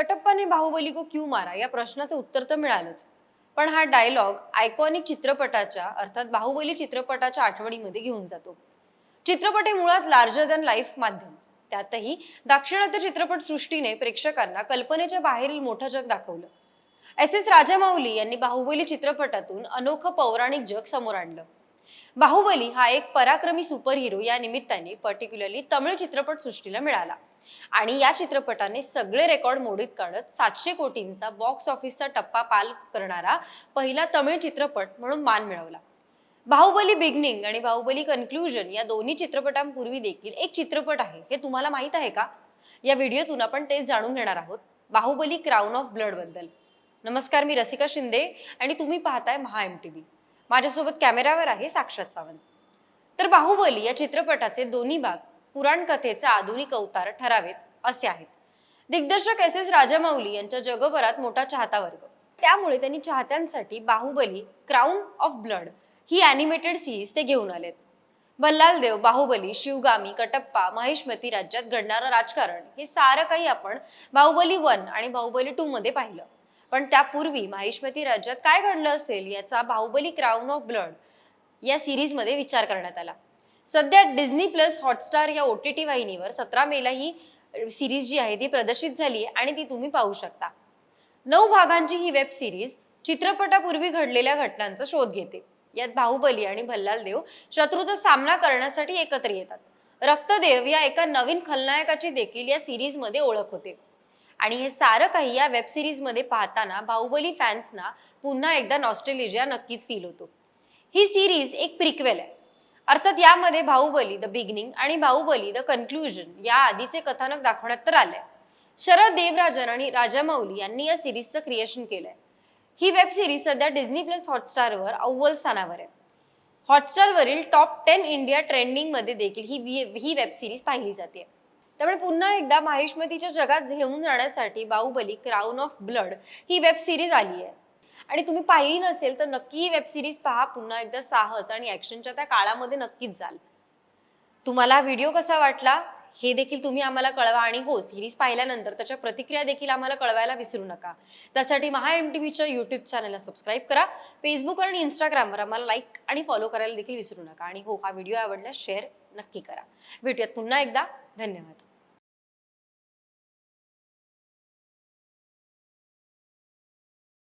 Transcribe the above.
कटप्पाने बाहुबली को क्यू मारा? या प्रश्नाचं उत्तर तर मिळालंच. पण हा डायलॉग आयकॉनिक चित्रपटाच्या अर्थात बाहुबली चित्रपटाच्या आठवणीमध्ये घेऊन जातो. चित्रपट हे मुळात लार्जर दॅन लाईफ माध्यम. त्यातही दाक्षिणात्य चित्रपट सृष्टीने प्रेक्षकांना कल्पनेच्या बाहेरील मोठं जग दाखवलं. एस एस राजामौली यांनी बाहुबली चित्रपटातून अनोखं पौराणिक जग समोर आणलं. बाहुबली हा एक पराक्रमी सुपरहिरो या निमित्ताने पर्टिक्युलरली तमिळ चित्रपट सृष्टीला मिळाला. आणि या चित्रपटाने सगळे रेकॉर्ड मोडीत काढत सातशे कोटींचा बॉक्स ऑफिसचा टप्पा पाल करणारा पहिला तमिळ चित्रपट म्हणून मान मिळवला. बाहुबली बिगनिंग आणि बाहुबली कन्क्लुजन या दोन्ही चित्रपटांपूर्वी देखील एक चित्रपट आहे. हे तुम्हाला माहीत आहे का? या व्हिडिओतून आपण तेच जाणून घेणार आहोत. बाहुबली क्राऊन ऑफ ब्लडबद्दल. नमस्कार मी रसिका शिंदे आणि तुम्ही पाहताय महा एम टी व्ही माझ्यासोबत कॅमेरावर आहे साक्षात सावंत. तर बाहुबली या चित्रपटाचे दोन्ही भाग पुराण कथेचा आधुनिक अवतार ठरावेत असे आहेत. दिग्दर्शक एस एस राजामौली यांच्या जगभरात मोठा चाहता वर्ग. त्यामुळे त्यांनी चाहत्यांसाठी बाहुबली क्राऊन ऑफ ब्लड ही अॅनिमेटेड सिरीज ते घेऊन आलेत. बल्लाल देव बाहुबली शिवगामी कटप्पा महेशमती राज्यात घडणारं राजकारण हे सारं काही आपण बाहुबली वन आणि बाहुबली टू मध्ये पाहिलं. पण त्यापूर्वी माहिष्मती राज्यात काय घडलं असेल याचा बाहुबली क्राऊन ऑफ ब्लड या सिरीजमध्ये विचार करण्यात आला. सध्या डिझनी प्लस हॉटस्टार या ओ टी टी वाहिनीवर सतरा मेला ही सिरीज जी आहे ती प्रदर्शित झाली आहे आणि ती तुम्ही पाहू शकता. नऊ भागांची ही वेब सिरीज चित्रपटापूर्वी घडलेल्या घटनांचा शोध घेते. यात बाहुबली आणि भल्लाल देव शत्रूचा सामना करण्यासाठी एकत्र येतात. रक्तदेव या एका नवीन खलनायकाची देखील या सिरीजमध्ये ओळख होते. आणि हे सारं काही या वेब सिरीजमध्ये पाहताना बाहुबली फॅन्सना पुन्हा एकदा नॉस्ट्रेलिजिया नक्कीच फील होतो. ही सिरीज एक प्रिक्वेल आहे. अर्थात यामध्ये बाहुबली द बिगिनिंग आणि बाहुबली द कन्क्लुजन या आधीचे कथानक दाखवण्यात तर आलंय. शरद देवराजन आणि राजामौली यांनी या सिरीजचं क्रिएशन केलंय. ही वेब सिरीज सध्या डिझनी प्लस हॉटस्टारवर अव्वल स्थानावर आहे. हॉटस्टारवरील टॉप टेन इंडिया ट्रेंडिंगमध्ये देखील ही ही वेब सिरीज पाहिली जाते. त्यामुळे पुन्हा एकदा माहिष्मतीच्या जगात घेऊन जाण्यासाठी बाहुबली क्राऊन ऑफ ब्लड ही वेब सिरीज आली आहे आणि तुम्ही पाहिली नसेल तर नक्की वेब सिरीज पहा पुन्हा एकदा साहस आणि ॲक्शनच्या त्या काळामध्ये नक्कीच जाल. तुम्हाला व्हिडिओ कसा वाटला हे देखील तुम्ही आम्हाला कळवा आणि हो सिरीज पाहिल्यानंतर त्याच्या प्रतिक्रिया देखील आम्हाला कळवायला विसरू नका. त्यासाठी महा एम टी व्हीच्या यूट्यूब चॅनलला सबस्क्राईब करा. फेसबुकवर आणि इंस्टाग्रामवर आम्हाला लाईक आणि फॉलो करायला देखील विसरू नका. आणि हो हा व्हिडिओ आवडल्यास शेअर नक्की करा. भेटूयात पुन्हा एकदा. धन्यवाद.